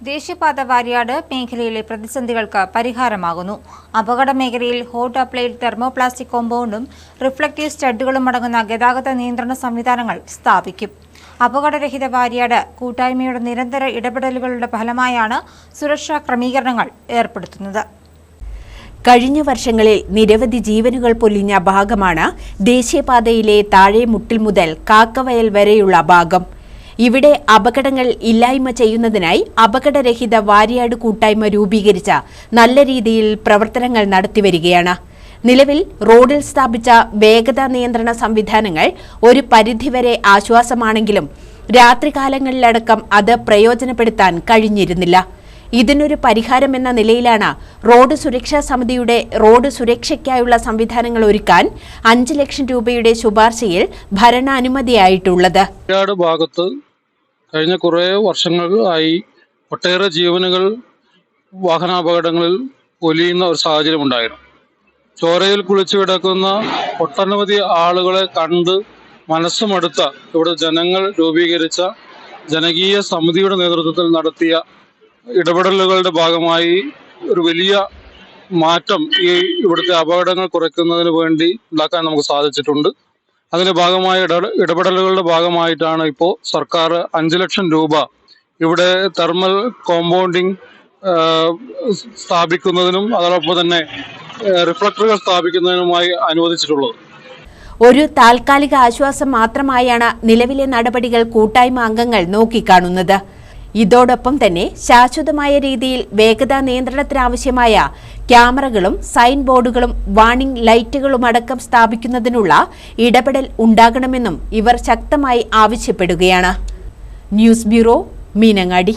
ദേശീയപാത വാര്യാട് മേഖലയിലെ പ്രതിസന്ധികൾക്ക് പരിഹാരമാകുന്നു. അപകട മേഖലയിൽ ഹോട്ട് അപ്ലൈഡ് തെർമോപ്ലാസ്റ്റിക് കോമ്പൗണ്ടും റിഫ്ലക്റ്റീവ് സ്റ്റഡുകളും അടങ്ങുന്ന ഗതാഗത നിയന്ത്രണ സംവിധാനങ്ങൾ സ്ഥാപിക്കും. അപകടരഹിത വാര്യാട് കൂട്ടായ്മയുടെ നിരന്തര ഇടപെടലുകളുടെ ഫലമായാണ് സുരക്ഷാ ക്രമീകരണങ്ങൾ ഏർപ്പെടുത്തുന്നത്. കഴിഞ്ഞ വർഷങ്ങളിൽ നിരവധി ജീവനുകൾ പൊലിഞ്ഞ ഭാഗമാണ് ദേശീയപാതയിലെ താഴെ മുട്ടിൽ മുതൽ കാക്കവയൽ വരെയുള്ള ഭാഗം. ഇവിടെ അപകടങ്ങൾ ഇല്ലായ്മ ചെയ്യുന്നതിനായി അപകടരഹിത വാരിയാട് കൂട്ടായ്മ രൂപീകരിച്ച നല്ല രീതിയിൽ പ്രവർത്തനങ്ങൾ നടത്തിവരികയാണ്. നിലവിൽ റോഡിൽ സ്ഥാപിച്ച വേഗതാ നിയന്ത്രണ സംവിധാനങ്ങൾ ഒരു പരിധിവരെ ആശ്വാസമാണെങ്കിലും രാത്രികാലങ്ങളിലടക്കം അത് പ്രയോജനപ്പെടുത്താൻ കഴിഞ്ഞിരുന്നില്ല. ഇതിനൊരു പരിഹാരമെന്ന നിലയിലാണ് റോഡ് സുരക്ഷാ സമിതിയുടെ റോഡ് സുരക്ഷയ്ക്കായുള്ള സംവിധാനങ്ങൾ ഒരുക്കാൻ അഞ്ച് ലക്ഷം രൂപയുടെ ശുപാർശയിൽ ഭരണാനുമതിയായിട്ടുള്ളത്. ഭാഗത്ത് കഴിഞ്ഞ കുറേ വർഷങ്ങളായി ഒട്ടേറെ ജീവനുകൾ വാഹനാപകടങ്ങളിൽ പൊലിയുന്ന ഒരു സാഹചര്യം ഉണ്ടായിരുന്നു. ചോരയിൽ കുളിച്ചു കിടക്കുന്ന ഒട്ടനവധി ആളുകളെ കണ്ട് മനസ്സുമടുത്ത ഇവിടെ ജനങ്ങൾ രൂപീകരിച്ച ജനകീയ സമിതിയുടെ നേതൃത്വത്തിൽ നടത്തിയ ഇടപെടലുകളുടെ ഭാഗമായി ഒരു വലിയ മാറ്റം ഈ ഇവിടുത്തെ അപകടങ്ങൾ കുറയ്ക്കുന്നതിന് വേണ്ടി ഉണ്ടാക്കാൻ നമുക്ക് സാധിച്ചിട്ടുണ്ട്. അതിന്റെ ഭാഗമായ ഇട- ഇടപെടലുകളുടെ ഭാഗമായിട്ടാണ് ഇപ്പോൾ സർക്കാർ അഞ്ച് ലക്ഷം രൂപ ഇവിടെ തെർമൽ കോമ്പൗണ്ടിങ് സ്ഥാപിക്കുന്നതിനും അതോടൊപ്പം തന്നെ റിഫ്ലക്ടറുകൾ സ്ഥാപിക്കുന്നതിനുമായി അനുവദിച്ചിട്ടുള്ളത്. ഒരു താൽക്കാലിക ആശ്വാസം മാത്രമായാണ് നിലവിലെ നടപടികൾ കൂട്ടായ്മ അംഗങ്ങൾ നോക്കിക്കാണുന്നത്. ഇതോടൊപ്പം തന്നെ ശാശ്വതമായ രീതിയിൽ വേഗതാ നിയന്ത്രണത്തിനാവശ്യമായ ക്യാമറകളും സൈൻ ബോർഡുകളും വാണിംഗ് ലൈറ്റുകളും അടക്കം സ്ഥാപിക്കുന്നതിനുള്ള ഇടപെടൽ ഉണ്ടാകണമെന്നും ഇവർ ശക്തമായി ആവശ്യപ്പെടുകയാണ്. News bureau Meenangadi.